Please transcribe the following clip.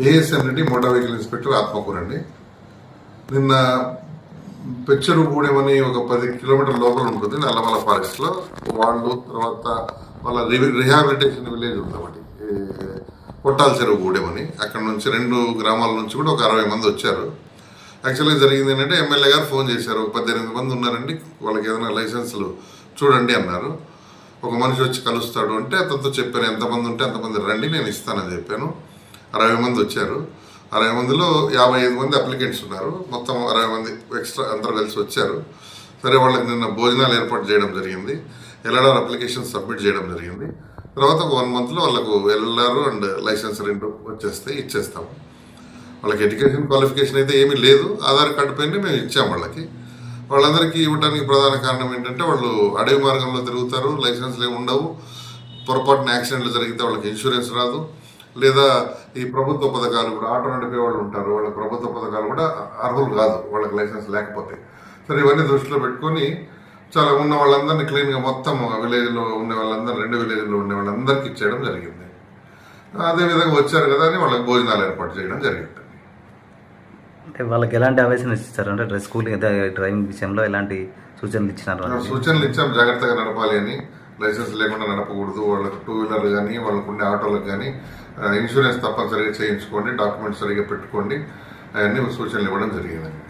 ASM Reddy motor vehicle inspector Atmakur అండి. నిన్న పెచ్చరు గూడెమని ఒక పది కిలోమీటర్ లోపల ఉంటుంది నల్లమల ఫారెస్ట్లో. వాళ్ళు తర్వాత వాళ్ళ రి- రిహాబిలిటేషన్ విలేజ్ ఉంది ఒకటి కొట్టాల చెరువు గూడెమని అక్కడ నుంచి రెండు గ్రామాల నుంచి కూడా ఒక అరవై మంది వచ్చారు. యాక్చువల్గా జరిగింది ఏంటంటే ఎమ్మెల్యే గారు ఫోన్ చేశారు. పద్దెనిమిది మంది ఉన్నారండి వాళ్ళకి ఏదైనా లైసెన్సులు చూడండి అన్నారు. ఒక మనిషి వచ్చి కలుస్తాడు అంటే అతనితో చెప్పాను ఎంతమంది ఉంటే అంతమంది రండి నేను ఇస్తానని చెప్పాను. అరవై మంది వచ్చారు. అరవై మందిలో యాభై ఐదు మంది అప్లికెంట్స్ ఉన్నారు. మొత్తం అరవై మంది ఎక్స్ట్రా అందరూ కలిసి వచ్చారు. సరే వాళ్ళకి నిన్న భోజనాలు ఏర్పాటు చేయడం జరిగింది. ఎల్ఆర్ఆర్ అప్లికేషన్ సబ్మిట్ చేయడం జరిగింది. తర్వాత ఒక వన్ మంత్లో వాళ్ళకు ఎల్ఆర్ అండ్ లైసెన్స్ రెండు వచ్చేస్తే ఇచ్చేస్తాం వాళ్ళకి ఎడ్యుకేషన్ క్వాలిఫికేషన్ అయితే ఏమీ లేదు. ఆధార్ కార్డు పైన మేము ఇచ్చాం వాళ్ళకి. వాళ్ళందరికీ ఇవ్వడానికి ప్రధాన కారణం ఏంటంటే వాళ్ళు అడవి మార్గంలో తిరుగుతారు. లైసెన్స్లు ఏమి ఉండవు. పొరపాటున యాక్సిడెంట్లు జరిగితే వాళ్ళకి ఇన్సూరెన్స్ రాదు. లేదా ఈ ప్రభుత్వ పథకాలు ఇప్పుడు ఆటో నడిపే వాళ్ళు ఉంటారు వాళ్ళ ప్రభుత్వ పథకాలు కూడా అర్హులు కాదు వాళ్ళకి లైసెన్స్ లేకపోతే. సరే ఇవన్నీ దృష్టిలో పెట్టుకొని చాలా ఉన్న వాళ్ళందరినీ క్లీన్గా మొత్తం విలేజ్లో ఉన్న వాళ్ళందరూ రెండు విలేజ్లో ఉండే వాళ్ళందరికీ ఇచ్చేయడం జరిగింది. అదే విధంగా వచ్చారు కదా అని వాళ్ళకి భోజనాలు ఏర్పాటు చేయడం జరిగింది. అంటే వాళ్ళకి ఎలాంటి అవేర్నెస్ ఇస్తారు అంటే డ్రెస్ స్కూల్ డ్రైవింగ్ విషయంలో ఎలాంటి సూచనలు ఇచ్చినారు? సూచనలు ఇచ్చాం జాగ్రత్తగా నడపాలి అని. లైసెన్స్ లేకుండా నడపకూడదు. వాళ్ళకి టూ వీలర్ కానీ వాళ్ళకు ఉండే ఆటోలకు కానీ ఇన్సూరెన్స్ తప్పనిసరిగా చేయించుకోండి డాక్యుమెంట్స్ సరిగా పెట్టుకోండి. అవన్నీ సూచనలు ఇవ్వడం జరిగిందండి.